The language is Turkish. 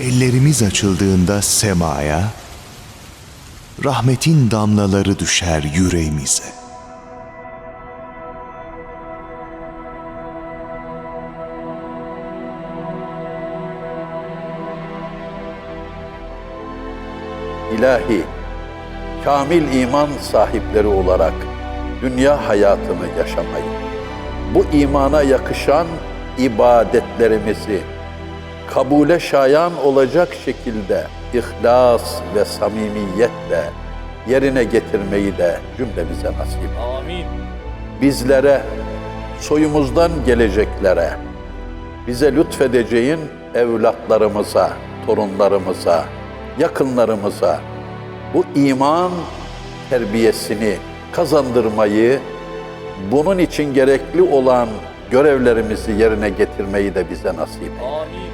Ellerimiz açıldığında semaya, rahmetin damlaları düşer yüreğimize. İlahi, kamil iman sahipleri olarak dünya hayatını yaşamayı, bu imana yakışan ibadetlerimizi kabule şayan olacak şekilde ihlas ve samimiyetle yerine getirmeyi de cümlemize nasip. Amin. Bizlere, soyumuzdan geleceklere, bize lütfedeceğin evlatlarımıza, torunlarımıza, yakınlarımıza bu iman terbiyesini kazandırmayı, bunun için gerekli olan görevlerimizi yerine getirmeyi de bize nasip. et. Amin.